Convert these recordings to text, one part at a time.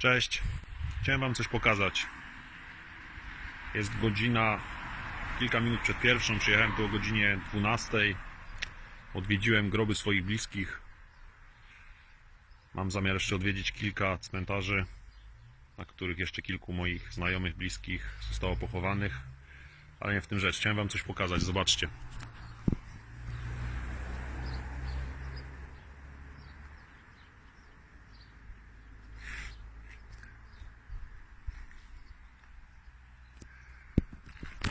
Cześć. Chciałem Wam coś pokazać. Jest godzina, kilka minut przed pierwszą. Przyjechałem tu o godzinie 12. Odwiedziłem groby swoich bliskich. Mam zamiar jeszcze odwiedzić kilka cmentarzy, na których jeszcze kilku moich znajomych, bliskich zostało pochowanych. Ale nie w tym rzecz. Chciałem Wam coś pokazać. Zobaczcie.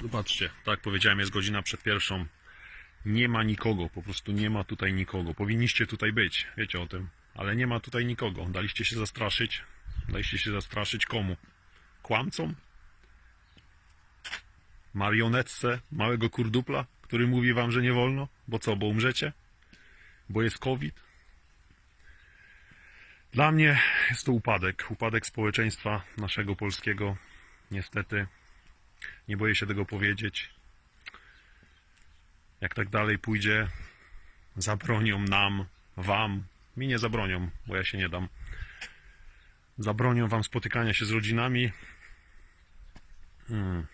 Zobaczcie, tak jak powiedziałem, jest godzina przed pierwszą. Nie ma nikogo, po prostu nie ma tutaj nikogo. Powinniście tutaj być, wiecie o tym, ale nie ma tutaj nikogo. Daliście się zastraszyć. Daliście się zastraszyć komu? Kłamcom? Marionetce małego kurdupla, który mówi wam, że nie wolno? Bo co, bo umrzecie? Bo jest COVID? Dla mnie jest to upadek. Upadek społeczeństwa naszego polskiego. Niestety nie boję się tego powiedzieć. Jak tak dalej pójdzie, zabronią nam, wam, mi nie zabronią, bo ja się nie dam. Zabronią wam spotykania się z rodzinami. Hmm,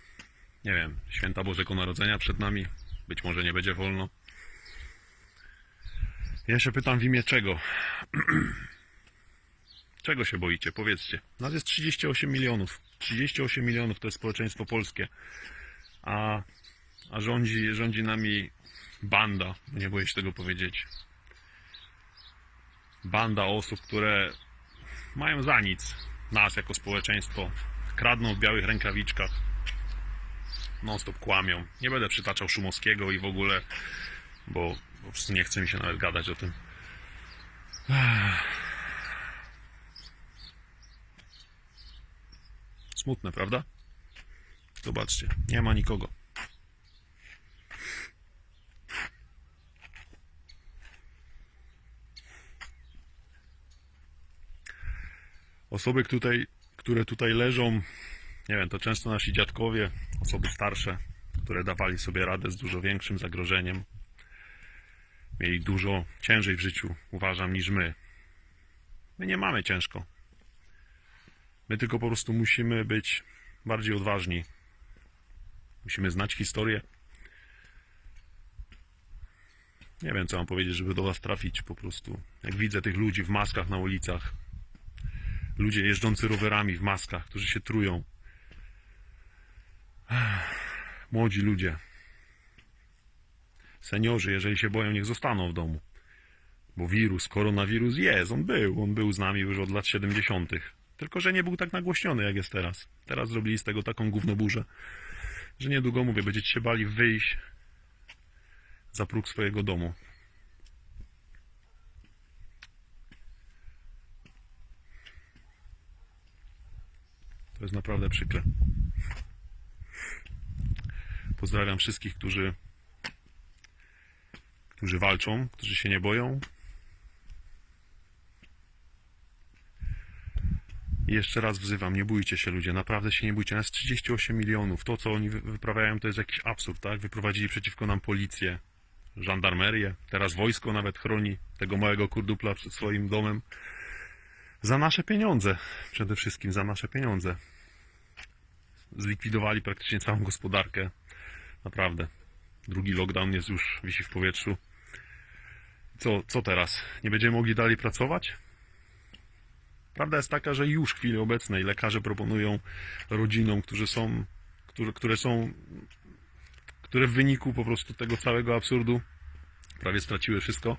nie wiem, święta Bożego Narodzenia przed nami. Być może nie będzie wolno. Ja się pytam w imię czego? Czego się boicie? Powiedzcie. Nas jest 38 milionów. 38 milionów to jest społeczeństwo polskie. A, a rządzi, rządzi nami banda, nie boję się tego powiedzieć. Banda osób, które mają za nic nas jako społeczeństwo. Kradną w białych rękawiczkach. Non stop kłamią. Nie będę przytaczał Szumowskiego i w ogóle, bo prostu nie chce mi się nawet gadać o tym. Smutne, prawda? Zobaczcie, nie ma nikogo. Osoby tutaj, które tutaj leżą, nie wiem, to często nasi dziadkowie, osoby starsze, które dawali sobie radę z dużo większym zagrożeniem. Mieli dużo ciężej w życiu, uważam, niż my. My nie mamy ciężko. My tylko po prostu musimy być bardziej odważni. Musimy znać historię. Nie wiem, co mam powiedzieć, żeby do Was trafić po prostu. Jak widzę tych ludzi w maskach na ulicach, ludzie jeżdżący rowerami w maskach, którzy się trują. Młodzi ludzie. Seniorzy, jeżeli się boją, niech zostaną w domu. Bo wirus, koronawirus jest, on był. On był z nami już od lat 70. Tylko, że nie był tak nagłośniony, jak jest teraz. Teraz zrobili z tego taką gównoburzę, że niedługo, mówię, będziecie się bali wyjść za próg swojego domu. To jest naprawdę przykre. Pozdrawiam wszystkich, którzy, którzy walczą, którzy się nie boją, Jeszcze raz wzywam, nie bójcie się ludzie, naprawdę się nie bójcie. Nas 38 milionów. To, co oni wy- wyprawiają, to jest jakiś absurd, tak? Wyprowadzili przeciwko nam policję, żandarmerię, teraz wojsko nawet chroni tego małego kurdupla przed swoim domem. Za nasze pieniądze, przede wszystkim za nasze pieniądze. Zlikwidowali praktycznie całą gospodarkę. Naprawdę. Drugi lockdown jest już, wisi w powietrzu. Co, co teraz? Nie będziemy mogli dalej pracować? Prawda jest taka, że już w chwili obecnej lekarze proponują rodzinom, którzy są, które, które są, które w wyniku po prostu tego całego absurdu prawie straciły wszystko,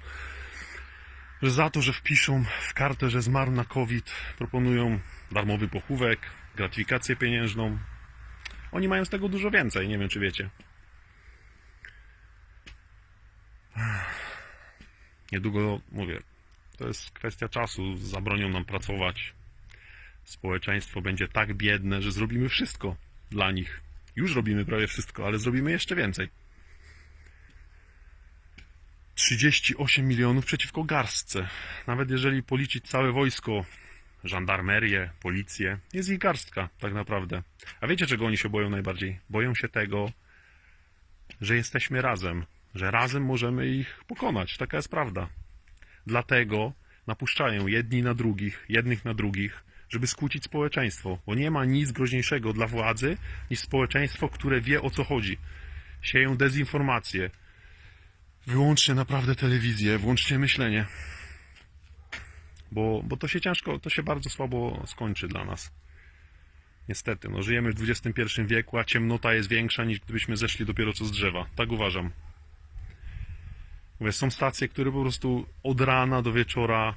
że za to, że wpiszą w kartę, że zmarł na COVID, proponują darmowy pochówek, gratyfikację pieniężną. Oni mają z tego dużo więcej, nie wiem czy wiecie. Niedługo, mówię, to jest kwestia czasu. Zabronią nam pracować. Społeczeństwo będzie tak biedne, że zrobimy wszystko dla nich. Już robimy prawie wszystko, ale zrobimy jeszcze więcej. 38 milionów przeciwko garstce. Nawet jeżeli policzyć całe wojsko, żandarmerię, policję, jest ich garstka, tak naprawdę. A wiecie, czego oni się boją najbardziej? Boją się tego, że jesteśmy razem, że razem możemy ich pokonać. Taka jest prawda. Dlatego napuszczają jedni na drugich, jednych na drugich, żeby skłócić społeczeństwo, bo nie ma nic groźniejszego dla władzy niż społeczeństwo, które wie o co chodzi. Sieją dezinformację. Wyłączcie naprawdę telewizję, włączcie myślenie. Bo, bo to się ciężko, to się bardzo słabo skończy dla nas. Niestety, no żyjemy w XXI wieku, a ciemnota jest większa niż gdybyśmy zeszli dopiero co z drzewa. Tak uważam. Mówię, są stacje, które po prostu od rana do wieczora,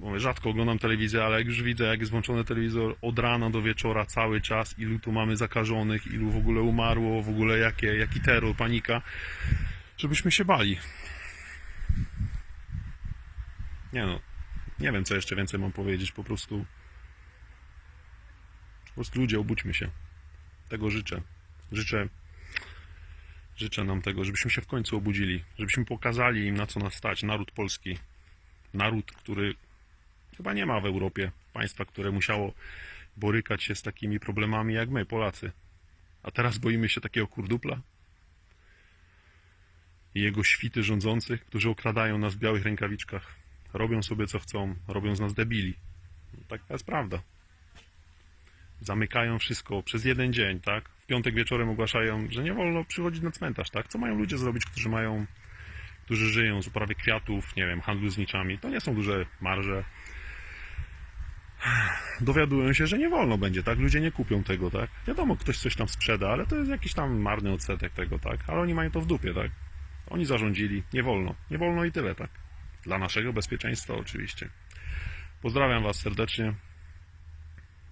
mówię, rzadko oglądam telewizję, ale jak już widzę, jak jest włączony telewizor, od rana do wieczora cały czas, ilu tu mamy zakażonych, ilu w ogóle umarło, w ogóle jakie, jaki terror, panika, żebyśmy się bali. Nie no, nie wiem co jeszcze więcej mam powiedzieć, po prostu po prostu ludzie, obudźmy się. Tego życzę. Życzę Życzę nam tego, żebyśmy się w końcu obudzili, żebyśmy pokazali im na co nas stać. Naród polski, naród, który chyba nie ma w Europie państwa, które musiało borykać się z takimi problemami jak my, Polacy. A teraz boimy się takiego kurdupla i jego świty rządzących, którzy okradają nas w białych rękawiczkach. Robią sobie co chcą, robią z nas debili. Taka jest prawda zamykają wszystko przez jeden dzień, tak? W piątek wieczorem ogłaszają, że nie wolno przychodzić na cmentarz, tak? Co mają ludzie zrobić, którzy mają, którzy żyją z uprawy kwiatów, nie wiem, handlu z niczami? To nie są duże marże. Dowiadują się, że nie wolno będzie, tak? Ludzie nie kupią tego, tak? Wiadomo, ktoś coś tam sprzeda, ale to jest jakiś tam marny odsetek tego, tak? Ale oni mają to w dupie, tak? Oni zarządzili, nie wolno. Nie wolno i tyle, tak? Dla naszego bezpieczeństwa oczywiście. Pozdrawiam Was serdecznie.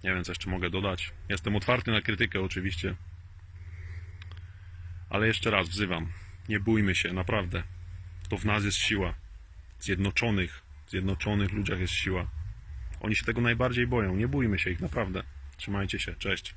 Nie wiem, co jeszcze mogę dodać. Jestem otwarty na krytykę, oczywiście. Ale jeszcze raz wzywam. Nie bójmy się, naprawdę. To w nas jest siła. Zjednoczonych, zjednoczonych ludziach jest siła. Oni się tego najbardziej boją. Nie bójmy się ich, naprawdę. Trzymajcie się. Cześć.